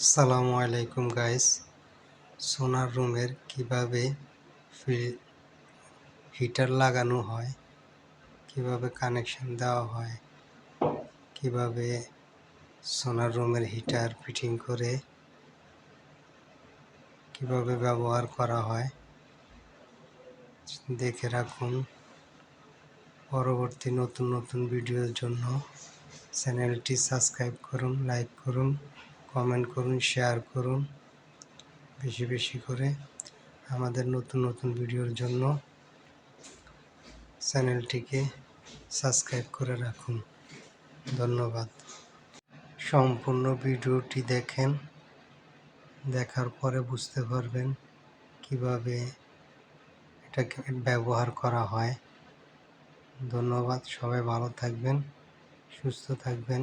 আসসালামু আলাইকুম গাইস সোনার রুমের কীভাবে হিটার লাগানো হয়, কীভাবে কানেকশন দেওয়া হয়, কীভাবে সোনার রুমের হিটার ফিটিং করে, কীভাবে ব্যবহার করা হয়, দেখে রাখুন। পরবর্তী নতুন নতুন ভিডিওর জন্য চ্যানেলটি সাবস্ক্রাইব করুন লাইক করুন। কমেন্ট করুন শেয়ার করুন, বেশি বেশি করে আমাদের নতুন নতুন ভিডিওর জন্য চ্যানেলটিকে সাবস্ক্রাইব করে রাখুন। ধন্যবাদ। সম্পূর্ণ ভিডিওটি দেখেন, দেখার পরে বুঝতে পারবেন কীভাবে এটাকে ব্যবহার করা হয়। ধন্যবাদ, সবাই ভালো থাকবেন, সুস্থ থাকবেন।